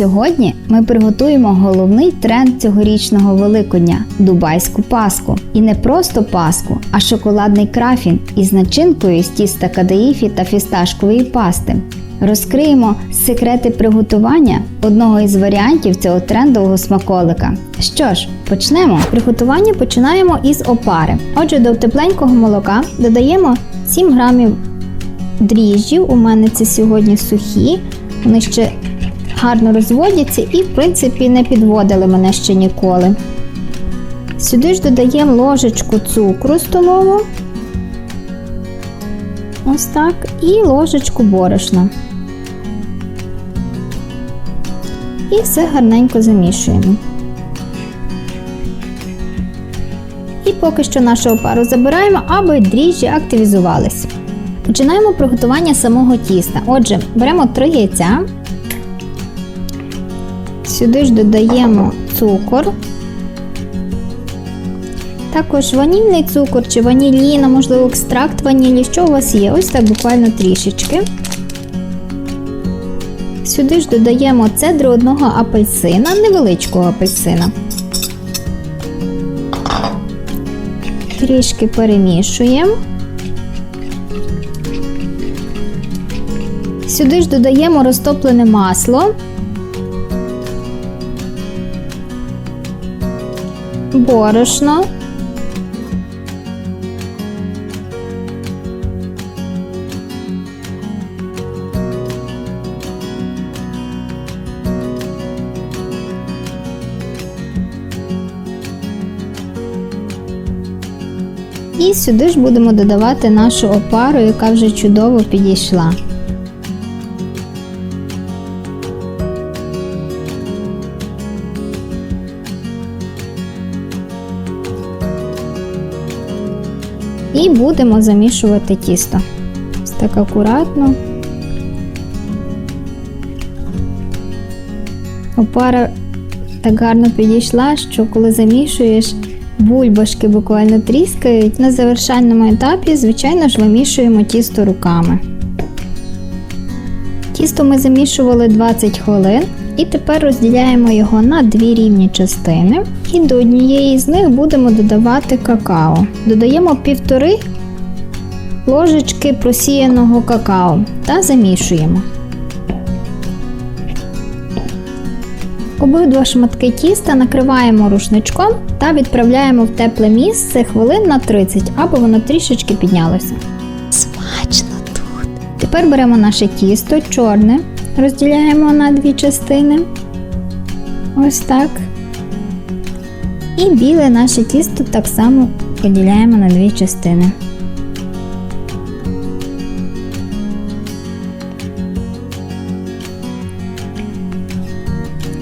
сьогодні ми приготуємо головний тренд цьогорічного Великодня дубайську паску. І не просто паску, а шоколадний крафін із начинкою з тіста кадаїфі та фісташкової пасти. Розкриємо секрети приготування одного із варіантів цього трендового смаколика. Що ж, почнемо. Приготування починаємо із опари. Отже, до тепленького молока додаємо 7 грамів дріжджів. У мене це сьогодні сухі. Вони ще гарно розводяться і, в принципі, не підводили мене ще ніколи. Сюди ж додаємо ложечку цукру столову. Ось так. І ложечку борошна. І все гарненько замішуємо. І поки що нашу опару забираємо, аби дріжджі активізувалися. Починаємо приготування самого тіста. Отже, беремо 3 яйця. Сюди ж додаємо цукор. Також ванільний цукор чи ваніліна, можливо, екстракт ванілі, що у вас є, ось так буквально трішечки. Сюди ж додаємо цедру одного апельсина, невеличкого апельсина. Трішки перемішуємо. Сюди ж додаємо розтоплене масло, борошно. І сюди ж будемо додавати нашу опару, яка вже чудово підійшла. І будемо замішувати тісто. Ось так акуратно. Опара так гарно підійшла, що коли замішуєш, бульбашки буквально тріскають. На завершальному етапі, звичайно ж, вимішуємо тісто руками. Тісто ми замішували 20 хвилин. І тепер розділяємо його на дві рівні частини. І до однієї з них будемо додавати какао. Додаємо півтори ложечки просіяного какао та замішуємо. Обидва шматки тіста накриваємо рушничком та відправляємо в тепле місце хвилин на 30, аби воно трішечки піднялося. Смачно тут! Тепер беремо наше тісто чорне, розділяємо на дві частини. Ось так. І біле наше тісто так само поділяємо на дві частини.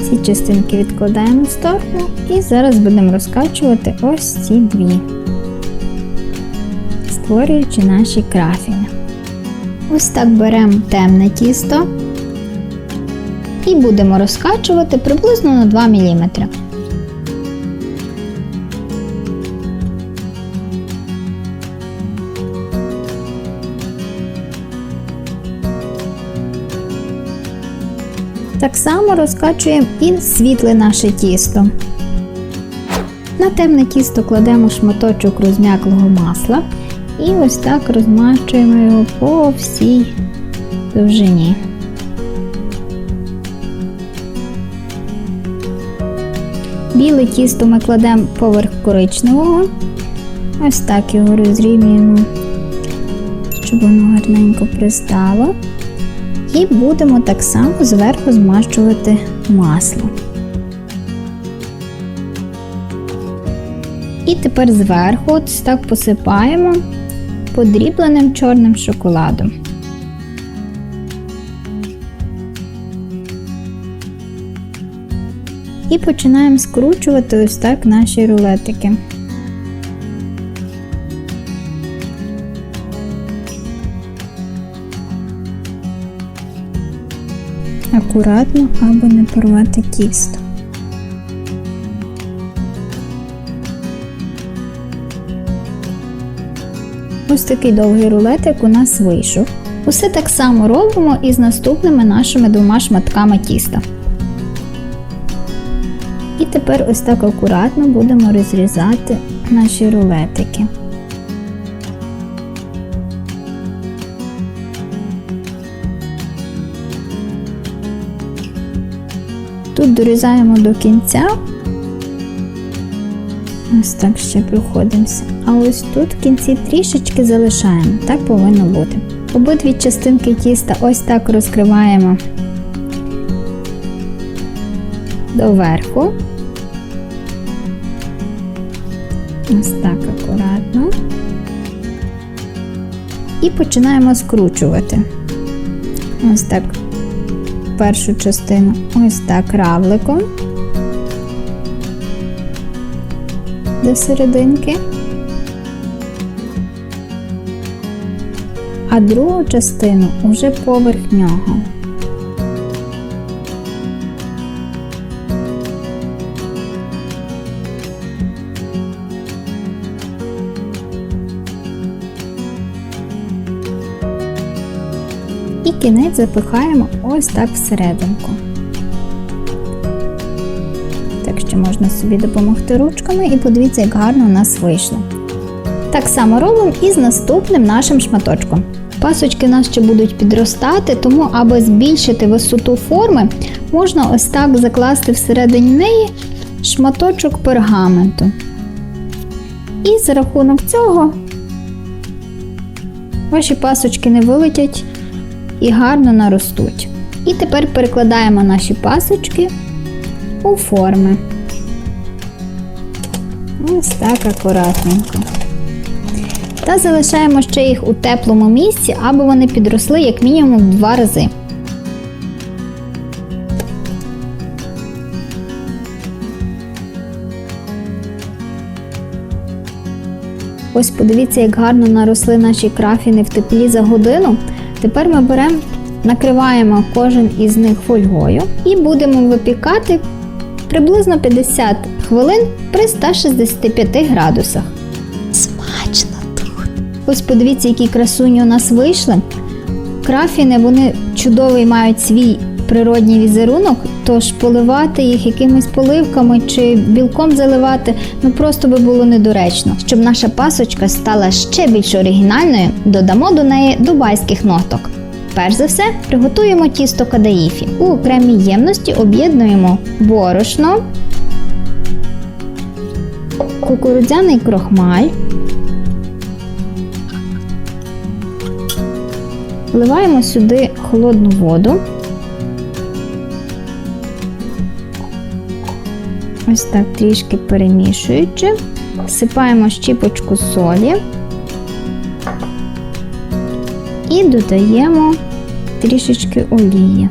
Ці частинки відкладаємо в сторону і зараз будемо розкачувати ось ці дві, створюючи наші крафіни. Ось так беремо темне тісто і будемо розкачувати приблизно на 2 мм. Так само розкачуємо і світле наше тісто. На темне тісто кладемо шматочок розм'яклого масла і ось так розмащуємо його по всій довжині. Біле тісто ми кладемо поверх коричневого. Ось так його розрівнюємо, щоб воно гарненько пристало. І будемо так само зверху змащувати маслом. І тепер зверху ось так посипаємо подрібленим чорним шоколадом. І починаємо скручувати ось так наші рулетики. Акуратно, аби не порвати тісто. Ось такий довгий рулетик у нас вийшов. Усе так само робимо і з наступними нашими двома шматками тіста. І тепер ось так акуратно будемо розрізати наші рулетики. Тут дорізаємо до кінця. Ось так ще проходимося. А ось тут в кінці трішечки залишаємо. Так повинно бути. Обидві частинки тіста ось так розкриваємо доверху. Ось так акуратно. І починаємо скручувати. Ось так першу частину, ось так равликом до серединки. А другу частину уже поверх нього. Кінець запихаємо ось так всерединку. Так що можна собі допомогти ручками і подивіться, як гарно у нас вийшло. Так само робимо і з наступним нашим шматочком. Пасочки у нас ще будуть підростати, тому аби збільшити висоту форми, можна ось так закласти всередині неї шматочок пергаменту. І за рахунок цього ваші пасочки не вилетять і гарно наростуть. І тепер перекладаємо наші пасочки у форми. Ось так акуратненько. Та залишаємо ще їх у теплому місці, аби вони підросли як мінімум два рази. Ось подивіться, як гарно наросли наші крафіни в теплі за годину. Тепер ми беремо, накриваємо кожен із них фольгою і будемо випікати приблизно 50 хвилин при 165 градусах. Смачно тут. Ось подивіться, які красуні у нас вийшли. Крафіни вони чудовий мають свій природній візерунок, тож поливати їх якимись поливками чи білком заливати ну просто би було недоречно. Щоб наша пасочка стала ще більш оригінальною, додамо до неї дубайських ноток. Перш за все, приготуємо тісто кадаїфі. У окремій ємності об'єднуємо борошно, кукурудзяний крохмаль, Вливаємо сюди холодну воду. Ось так трішки перемішуючи, всипаємо щіпочку солі і додаємо трішечки олії.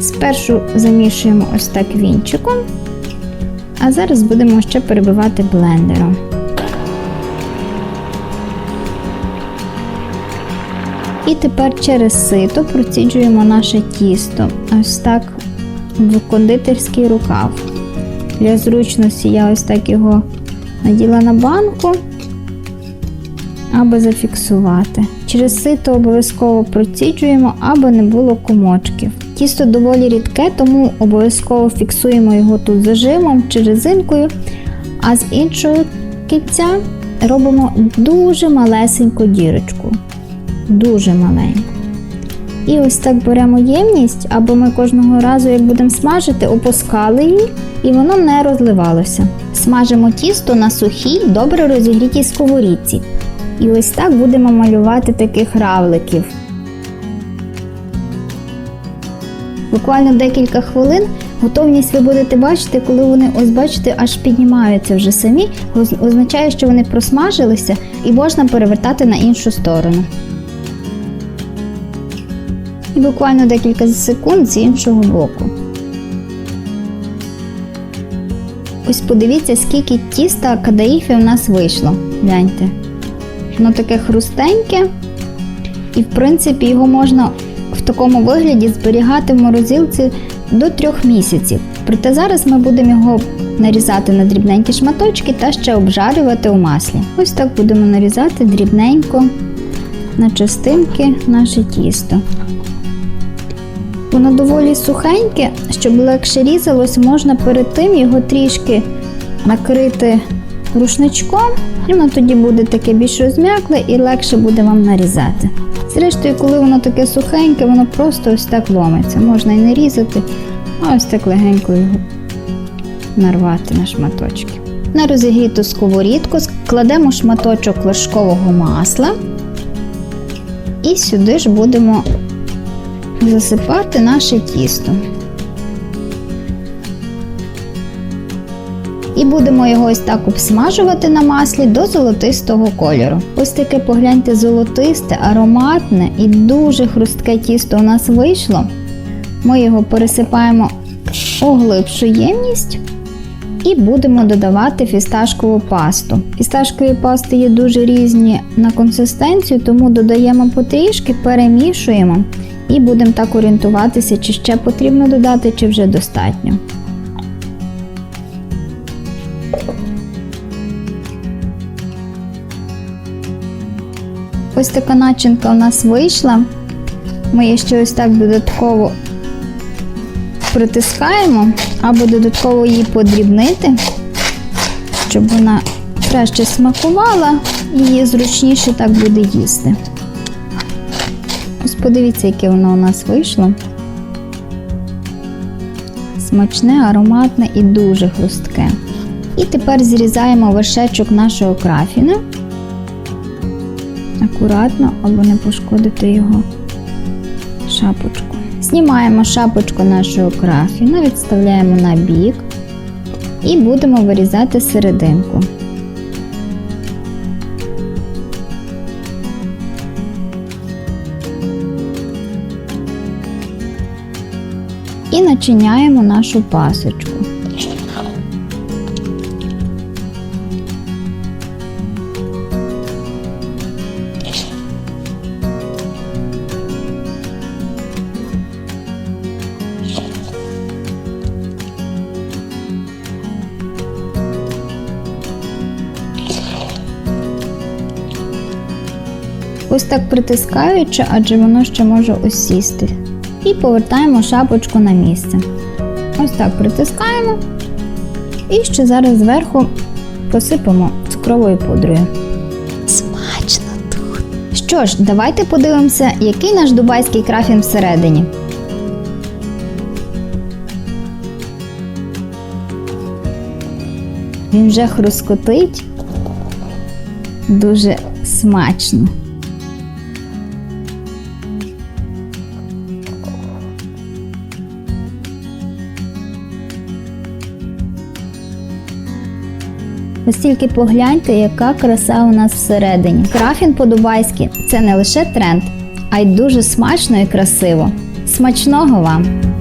Спершу замішуємо ось так вінчиком, а зараз будемо ще перебивати блендером. І тепер через сито проціджуємо наше тісто ось так в кондитерський рукав. Для зручності я ось так його наділа на банку, аби зафіксувати. Через сито обов'язково проціджуємо, аби не було комочків. Тісто доволі рідке, тому обов'язково фіксуємо його тут зажимом чи резинкою, а з іншого кінця робимо дуже малесеньку дірочку дуже маленьку. І ось так беремо ємність, аби ми кожного разу, як будемо смажити, опускали її і воно не розливалося. Смажимо тісто на сухій, добре розігрітій сковорідці. І ось так будемо малювати таких равликів. Буквально декілька хвилин готовність ви будете бачити, коли вони, ось бачите, аж піднімаються вже самі, означає, що вони просмажилися і можна перевертати на іншу сторону. Буквально декілька секунд з іншого боку. Ось подивіться, скільки тіста кадаїфі у нас вийшло. Гляньте. Воно таке хрустеньке, і в принципі його можна в такому вигляді зберігати в морозилці до трьох місяців. Проте зараз ми будемо його нарізати на дрібненькі шматочки та ще обжарювати у маслі. Ось так будемо нарізати дрібненько на частинки наше тісто. Воно доволі сухеньке, щоб легше різалось, можна перед тим його трішки накрити рушничком, і воно тоді буде таке більш розм'якле і легше буде вам нарізати. Зрештою, коли воно таке сухеньке, воно просто ось так ломиться. Можна і не різати, а ось так легенько його нарвати на шматочки. На розігріту сковорідку кладемо шматочок вершкового масла і сюди ж будемо засипати наше тісто. І будемо його ось так обсмажувати на маслі до золотистого кольору. Ось таке погляньте золотисте, ароматне і дуже хрустке тісто у нас вийшло. Ми його пересипаємо у глибшу ємність і будемо додавати фісташкову пасту. Фісташкові пасти є дуже різні на консистенцію, тому додаємо потрішки, перемішуємо і будемо так орієнтуватися, чи ще потрібно додати, чи вже достатньо. Ось така начинка у нас вийшла. Ми її ще ось так додатково притискаємо або додатково її подрібнити, щоб вона краще смакувала і її зручніше так буде їсти. Подивіться, яке воно у нас вийшло. Смачне, ароматне і дуже хрустке. І тепер зрізаємо вершечок нашого крафіна. Акуратно, аби не пошкодити його шапочку. Знімаємо шапочку нашого крафіна, відставляємо на бік і будемо вирізати серединку. Начиняємо нашу пасочку. Ось так притискаючи, адже воно ще може осісти. І повертаємо шапочку на місце. Ось так притискаємо. І ще зараз зверху посипемо цукровою пудрою. Смачно тут. Що ж, давайте подивимося, який наш дубайський крафін всередині. Він вже хрускотить. Дуже смачно. Ось тільки погляньте, яка краса у нас всередині. Крафін по-дубайськи це не лише тренд, а й дуже смачно і красиво. Смачного вам!